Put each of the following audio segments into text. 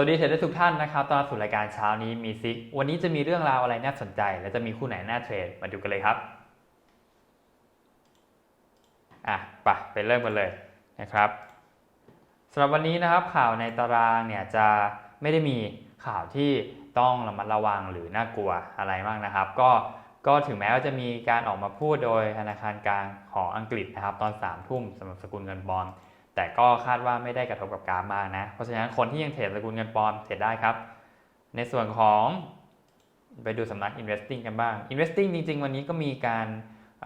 วัสดีเทรดเดอร์ทุกท่านนะครับตอนรับสู่รายการเช้านี้มีซิก วันนี้จะมีเรื่องราวอะไรน่าสนใจ และจะมีคู่ไหนน่าเทรด มาดูกันเลยครับ อะไปไปเริ่มกันเลยนะครับสำหรับวันนี้นะครับข่าวในตารางเนี่ยจะไม่ได้มีข่าวที่ต้องระมัดระวังหรือน่ากลัวอะไรมากนะครับ ก็ก็ถึงแม้ว่าจะมีการออกมาพูดโดยธนาคารกลางของอังกฤษนะครับ ตอน3ามทุ่มสำหรับสกุลเงินบอล แต่ก็คาดว่าไม่ได้กระทบกับกราฟมากนะ เพราะฉะนั้นคนที่ยังเทรดสกุลเงินปลอมเทรดได้ครับ ในส่วนของไปดูสำนัก investing กันบ้าง investing จริง ๆ วันนี้ก็มีการ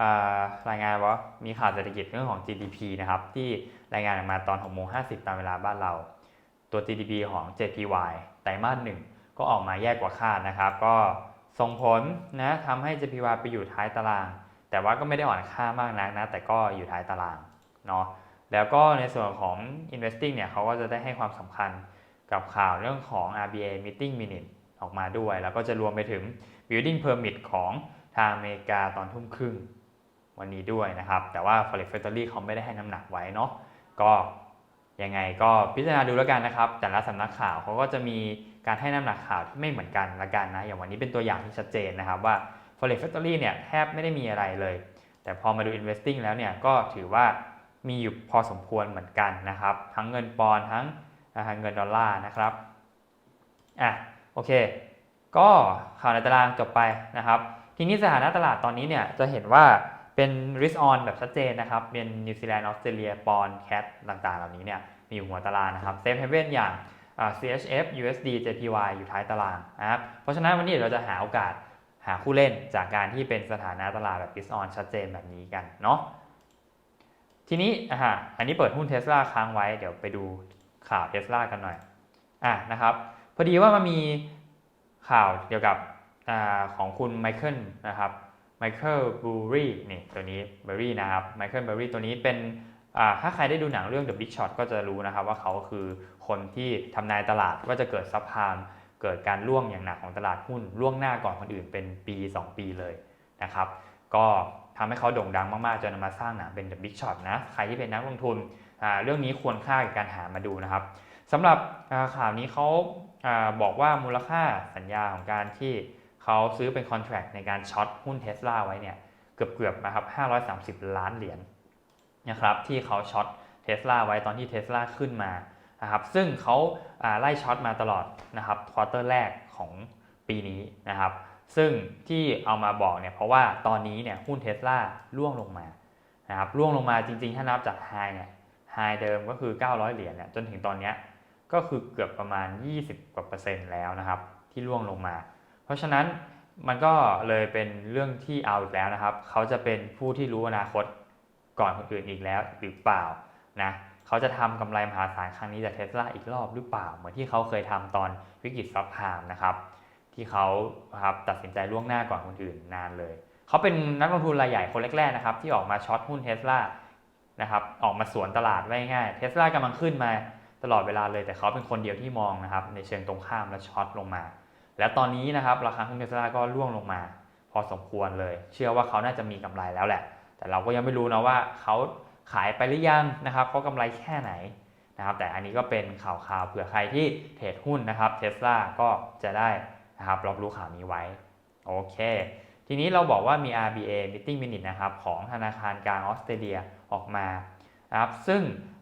ารายงานว่ามีข่าวเศรษฐกิจเรื่องของ GDP นะครับ ที่รายงานออกมาตอน6โมง50 ตามเวลาบ้านเรา ตัว GDP ของ JPY ไตรมาสหนึ่งก็ออกมาแย่กว่าคาดนะครับ ก็ส่งผลนะทำให้ JPY ไปอยู่ท้ายตาราง แต่ว่าก็ไม่ได้อ่อนค่ามากนักนะ แต่ก็อยู่ท้ายตารางเนาะ แล้วก็ในส่วนของ investing เนี่ยเขาก็จะได้ให้ความสำคัญกับข่าวเรื่องของ RBA meeting minute ออกมาด้วย แล้วก็จะรวมไปถึง building permit ของทางอเมริกาตอนทุ่มครึ่งวันนี้ด้วยนะครับ แต่ว่า forex factory เขาไม่ได้ให้น้ำหนักไว้เนาะก็ยังไงก็พิจารณาดูแล้วกันนะครับ แต่ละสำนักข่าวเขาก็จะมีการให้น้ำหนักข่าวที่ไม่เหมือนกันละกันนะอย่างวันนี้เป็นตัวอย่างที่ชัดเจนนะครับว่า forex factory เนี่ยแทบไม่ได้มีอะไรเลย แต่พอมาดู investing แล้วเนี่ยก็ถือว่า มีอยู่พอสมควรเหมือนกันนะครับ ทั้งเงินปอนด์ทั้งเงินดอลลาร์นะครับอะโอเค ก็ข่าวในตารางจบไปนะครับ ทีนี้สถานะตลาดตอนนี้เนี่ยจะเห็นว่าเป็น risk on แบบชัดเจนนะครับ เป็นนิวซีแลนด์ออสเตรเลียปอนด์แคทต่างๆ เหล่านี้เนี่ยมีอยู่หัวตารางนะครับเซฟเฮเว่นอย่าง CHF USD JPY อยู่ท้ายตารางนะครับเพราะฉะนั้นวันนี้เราจะหาโอกาสหาคู่เล่นจากการที่เป็นสถานะตลาดแบบ risk on ชัดเจนแบบนี้กันเนาะ ทีนี้อะอันนี้เปิดหุ้นเทสลาค้างไว้ เดี๋ยวไปดูข่าวเทสลากันหน่อยอะนะครับพอดีว่ามันมีข่าวเกี่ยวกับอของคุณไมเคิลนะครับไมเคิลบูรี่นี่ตัวนี้เบอรี่นะครับไมเคิลเบอรี่ตัวนี้เป็นถ้าใครได้ดูหนังเรื่อง The Big Shot ก็จะรู้นะครับว่าเขาคือคนที่ทำนายตลาดว่าจะเกิดซับพามเกิดการล่วงอย่างหนักของตลาดหุ้นล่วงหน้าก่อนคนอื่นเป็นปี 2 ปีเลยนะครับ ก็ ทำให้เขาโด่งดังมากๆจนนำมาสร้างหนังเป็น The Big Shot นะใครที่เป็นนักลงทุนเรื่องนี้ควรค่ากับการหามาดูนะครับสำหรับข่าวนี้เขาบอกว่ามูลค่าสัญญาของการที่เขาซื้อเป็นคอนแทรคในการช็อตหุ้นเทสลาไว้เนี่ยเกือบๆนะครับ530 ล้านเหรียญนะครับที่เขาช็อตเทสลาไว้ตอนที่เทสลาขึ้นมานะครับซึ่งเขาไล่ช็อตมาตลอดนะครับควอเตอร์แรกของปีนี้นะครับ ซึ่งที่เอามาบอกเนี่ยเพราะว่าตอนนี้เนี่ยหุ้นเทสลาล่วงลงมานะครับล่วงลงมาจริงๆ ถ้านับจากไฮเนี่ยไฮเดิมก็คือ 900 เหรียญเนี่ยจนถึงตอนนี้ก็คือเกือบประมาณ 20 กว่าเปอร์เซ็นต์แล้วนะครับ ที่ล่วงลงมา เพราะฉะนั้นมันก็เลยเป็นเรื่องที่เอาอีกแล้วนะครับ เขาจะเป็นผู้ที่รู้อนาคตก่อนคนอื่นอีกแล้วหรือเปล่านะเขาจะทำกำไรมหาศาลครั้งนี้จากเทสลาอีกรอบหรือเปล่า เหมือนที่เขาเคยทำตอนวิกฤตซับพามนะครับ ที่เขาครับตัดสินใจล่วงหน้าก่อนคนอื่นนานเลย เขาเป็นนักลงทุนรายใหญ่คนแรกๆนะครับที่ออกมาช็อตหุ้นเทสลานะครับออกมาสวนตลาดไว้ง่ายเทสลากำลังขึ้นมาตลอดเวลาเลย แต่เขาเป็นคนเดียวที่มองนะครับในเชิงตรงข้ามและช็อตลงมา แล้วตอนนี้นะครับราคาหุ้นเทสลาก็ร่วงลงมา พอสมควรเลย เชื่อว่าเขาน่าจะมีกำไรแล้วแหละ แต่เราก็ยังไม่รู้นะว่าเขาขายไปหรือยังนะครับเขากำไรแค่ไหนนะครับแต่อันนี้ก็เป็นข่าวๆเผื่อใครที่เทรดหุ้นนะครับเทสลาก็จะได้ นะครับรับรู้ข่าวนี้ไว้ โอเค ทีนี้เราบอกว่ามี RBA Meeting Minute นะครับ ของธนาคารกลางออสเตรเลียออกมานะครับ ซึ่ง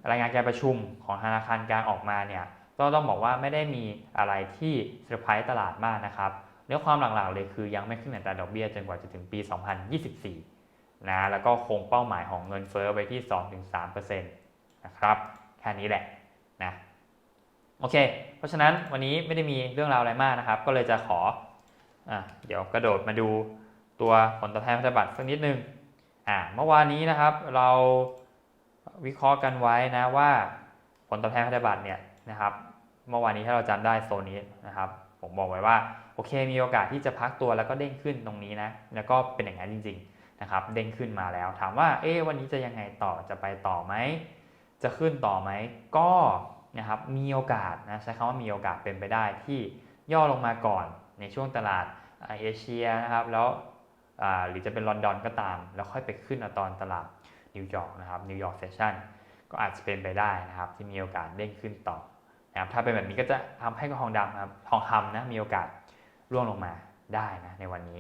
รายงานการประชุมของธนาคารกลางออกมาเนี่ยก็ต้องบอกว่าไม่ได้มีอะไรที่เซอร์ไพรส์ตลาดมากนะครับเนื้อความหลักๆเลยคือยังไม่ขึ้นอัตราดอกเบี้ยจนกว่าจะถึงปี 2024 นะ แล้วก็คงเป้าหมายของเงินเฟ้อไปที่ 2-3%นะครับ แค่นี้แหละนะ โอเค เพราะฉะนั้นวันนี้ไม่ได้มีเรื่องราวอะไรมากนะครับ ก็เลยจะขออะเดี๋ยวกระโดดมาดูตัวผลตอบแทนพันธบัตรสักนิดนึงอ่าเมื่อวานนี้นะครับเราวิเคราะห์กันไว้นะว่าผลตอบแทนพันธบัตรเนี่ยนะครับเมื่อวานนี้ถ้าเราจำได้โซนนี้นะครับ ผมบอกไว้ว่าโอเคมีโอกาสที่จะพักตัวแล้วก็เด้งขึ้นตรงนี้นะแล้วก็เป็นอย่างนั้นจริง ๆนะครับ เด้งขึ้นมาแล้ว ถามว่าเอ๊วันนี้จะยังไงต่อจะไปต่อไหมจะขึ้นต่อไหมก็ นะครับมีโอกาสนะใช้คำว่ามีโอกาสเป็นไปได้ที่ย่อลงมาก่อนในช่วงตลาดเอเชียนะครับแล้วหรือจะเป็นลอนดอนก็ตาม แล้วค่อยไปขึ้นตอนตลาดนิวยอร์กนะครับนิวยอร์กเซสชั่นก็อาจจะเป็นไปได้นะครับที่มีโอกาสเด้งขึ้นต่อนะครับถ้าเป็นแบบนี้ก็จะทำให้ทองดำครับทองคำนะมีโอกาสร่วงลงมาได้นะในวันนี้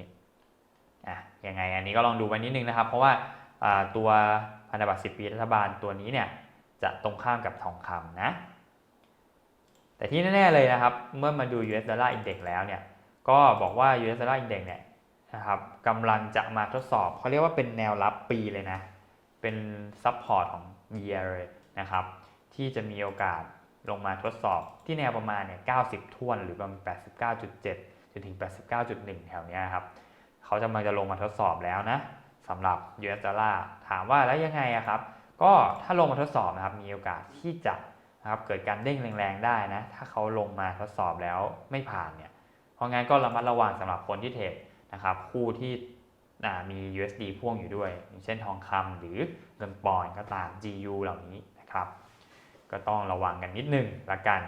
อะยังไงอันนี้ก็ลองดูไว้นิดนึงนะครับ เพราะว่าอ่าตัวพันธบัตร10 ปีรัฐบาลตัวนี้เนี่ยจะตรงข้ามกับทองคำนะ แต่ที่แน่ๆเลยนะครับ เมื่อมาดู US Dollar Index แล้วเนี่ย ก็บอกว่า US Dollar Index เนี่ยนะครับกำลังจะมาทดสอบเขาเรียกว่าเป็นแนวรับปีเลยนะ เป็นซับพอร์ตของ year เลยนะครับ ที่จะมีโอกาสลงมาทดสอบที่แนวประมาณเนี่ย 90ท่วนหรือประมาณ 89.7 จนถึง 89.1 แถวเนี้ยครับ เขาจะมาจะลงมาทดสอบแล้วนะสำหรับ US Dollar ถามว่าแล้วยังไงอะครับ ก็ถ้าลงมาทดสอบนะครับ มีโอกาสที่จะ นะครับเกิดการเด้งแรงๆได้นะ ถ้าเขาลงมาทดสอบแล้วไม่ผ่านเนี่ยเพราะงั้นก็ระมัดระวังสำหรับคนที่เทรดนะครับคู่ที่มี USD พ่วงอยู่ด้วยอย่างเช่นทองคำหรือเงินปอนด์ก็ตาม GU เหล่านี้นะครับ ก็ต้องระวังกันนิดนึงละกัน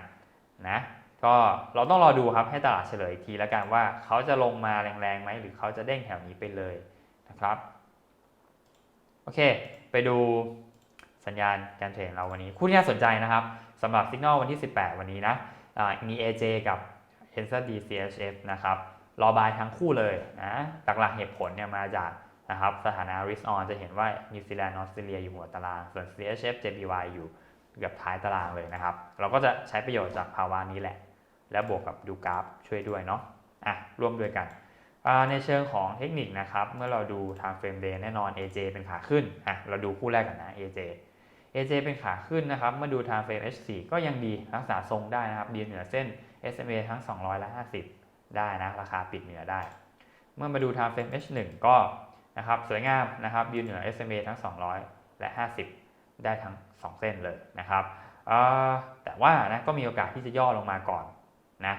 นะก็เราต้องรอดูครับให้ตลาดเฉลยอีกทีละกันว่าเขาจะลงมาแรงๆไหมหรือเขาจะเด้งแถวนี้ไปเลยนะครับโอเค ไปดู สัญญาณการเทรดของเราวันนี้คู่ที่น่าสนใจนะครับสำหรับสัญญาณวันที่ 18 วันนี้นะมี AJ กับ h e n s a d CHF นะครับรอบายทั้งคู่เลยนะหลักๆเหตุผลเนี่ยมาจากนะครับสถานะ risk on จะเห็นว่านิวซีแลนด์ออสเตรเลียอยู่หัวตาราง ส่วน CHF JPY อยู่เกือบท้ายตารางเลยนะครับ เราก็จะใช้ประโยชน์จากภาวะนี้แหละ และบวกกับดูกราฟช่วยด้วยเนาะอะร่วมด้วยกัน ในเชิงของเทคนิคนะครับ เมื่อเราดูทาง frame day แน่นอน AJ เป็นขาขึ้นอะเราดูคู่แรกกันนะ AJ AJ เป็นขาขึ้นนะครับมื่อดูทาง frame H4 ก็ยังดีรักษาทรงได้นะครับดีเหนือเส้น SMA ทั้ง 200 และ 50 ได้นะ ราคาปิดเหนือได้ เมื่อมาดูทางเฟรม H1 ก็นะครับสวยงามนะครับยืนเหนือ SMA ทั้ง 200 และ 50 ได้ทั้ง 2 เส้นเลยนะครับแต่ว่านะก็มีโอกาสที่จะย่อลงมาก่อนนะ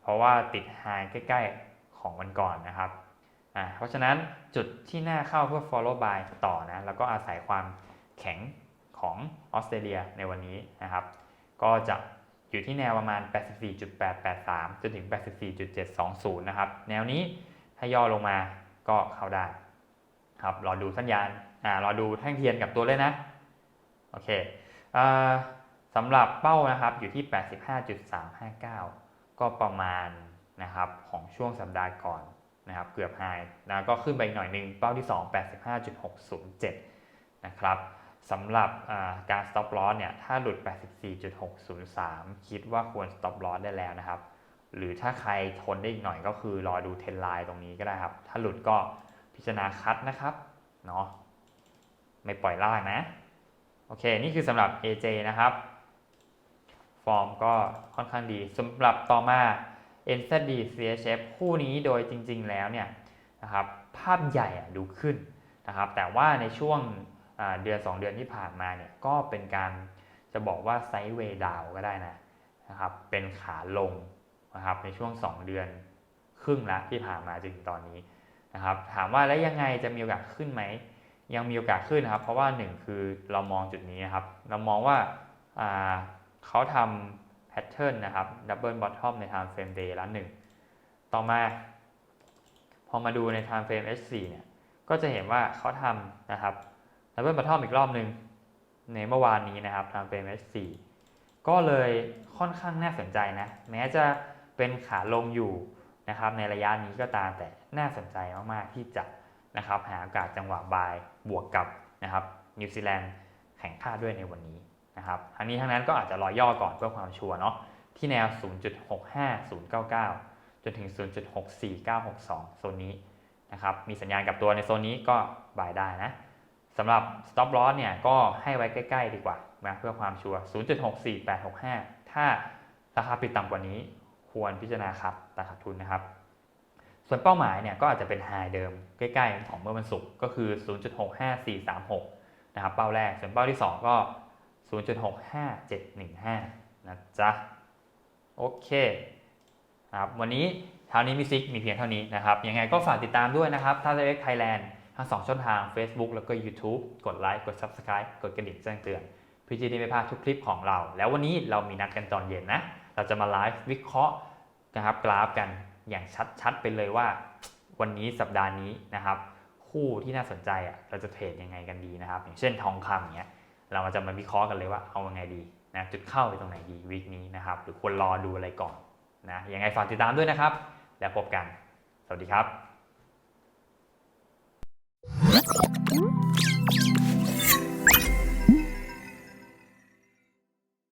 เพราะว่าติดไฮใกล้ ๆ ของวันก่อนนะครับเพราะฉะนั้นจุดที่น่าเข้าเพื่อ follow by ต่อนะแล้วก็อาศัยความแข็ง ของออสเตรเลียในวันนี้นะครับ ก็จะอยู่ที่แนวประมาณ 84.883 จนถึง 84.720 นะครับ แนวนี้ถ้าย่อลงมาก็เข้าได้ครับรอดูสัญญาณอ่ารอดูแท่งเทียนกับตัวเลยนะ โอเคอ่าสำหรับเป้านะครับอยู่ที่ 85.359 ก็ประมาณนะครับของช่วงสัปดาห์ก่อนนะครับเกือบไฮนะก็ขึ้นไปหน่อยนึงเป้าที่ 2 85.607 นะครับ สำหรับการ stop loss เนี่ยถ้าหลุด 84.603 คิดว่าควร stop loss ได้แล้วนะครับ หรือถ้าใครทนได้อีกหน่อยก็คือรอดูเทรนไลน์ตรงนี้ก็ได้ครับ ถ้าหลุดก็พิจารณาคัดนะครับเนาะไม่ปล่อยล่างนะ โอเค นี่คือสำหรับ AJ นะครับ ฟอร์มก็ค่อนข้างดีสำหรับต่อมา NZD CHF คู่นี้โดยจริง ๆ แล้วเนี่ยนะครับภาพใหญ่ดูขึ้นนะครับ แต่ว่าในช่วง เดือน 2 เดือนที่ผ่านมาเนี่ยก็เป็นการจะบอกว่าไซด์เวย์ดาวก็ได้นะนะครับเป็นขาลงนะครับในช่วง 2 เดือนครึ่งละที่ผ่านมาจนถึงตอนนี้นะครับถามว่าแล้วยังไงจะมีโอกาสขึ้นไหมยังมีโอกาสขึ้นนะครับ เพราะว่า 1 คือเรามองจุดนี้นะครับ เรามองว่าเขาทำแพทเทิร์นนะครับดับเบิลบอททอมในทางเฟรมเดย์ละหนึ่งต่อมา พอมาดูในทางเฟรม H4 เนี่ยก็จะเห็นว่าเขาทำนะครับ ดับเบิลบัตทอมอีกรอบหนึ่งในเมื่อวานนี้นะครับทางเป็น S4 ก็เลยค่อนข้างน่าสนใจนะ แม้จะเป็นขาลงอยู่นะครับในระยะนี้ก็ตามแต่น่าสนใจมากๆที่จะนะครับหาโอกาสจังหวะบายบวกกับนะครับนิวซีแลนด์แข่งค่าด้วยในวันนี้นะครับทั้งนี้ทั้งนั้นก็อาจจะรอย่อก่อนเพื่อความชัวร์เนาะที่แนว 0.65099 จนถึง 0.64962 โซนนี้นะครับมีสัญญาณกับตัวในโซนนี้ก็บายได้นะ สำหรับ stop loss เนี่ยก็ให้ไว้ใกล้ ๆ ดีกว่านะเพื่อความชัวร์ 0.64865 ถ้าราคาปิดต่ำกว่านี้ควรพิจารณาครับตาขาดทุนนะครับ ส่วนเป้าหมายเนี่ยก็อาจจะเป็นไฮเดิมใกล้ๆ ของเมื่อวันศุกร์ก็คือ 0.65436 นะครับเป้าแรก ส่วนเป้าที่ 2 ก็ 0.65715 นะจ๊ะ โอเคครับวันนี้เช้านี้มิซิกมีเพียงเท่านี้นะครับ ยังไงก็ฝากติดตามด้วยนะครับท่าเล็กไทยแลนด์ ทั้ง 2 ช่องทาง Facebook แล้วก็ YouTube กดไลค์กด Subscribe กดกระดิ่งแจ้งเตือนเพื่อจะได้ไม่พลาดทุกคลิปของเรา แล้ววันนี้เรามีนัดกันตอนเย็นนะ เราจะมาไลฟ์วิเคราะห์นะครับกราฟกันอย่างชัดๆไปเลยว่า วันนี้สัปดาห์นี้นะครับ คู่ที่น่าสนใจอะเราจะเทรดยังไงกันดีนะครับ อย่างเช่นทองคำอย่างเงี้ยเราจะมาวิเคราะห์กันเลยว่าเอายังไงดีนะจุดเข้าไปตรงไหนดีวีคนี้นะครับ หรือควรรอดูอะไรก่อนนะยังไงฝากติดตามด้วยนะครับ แล้วพบกัน สวัสดีครับ Hum?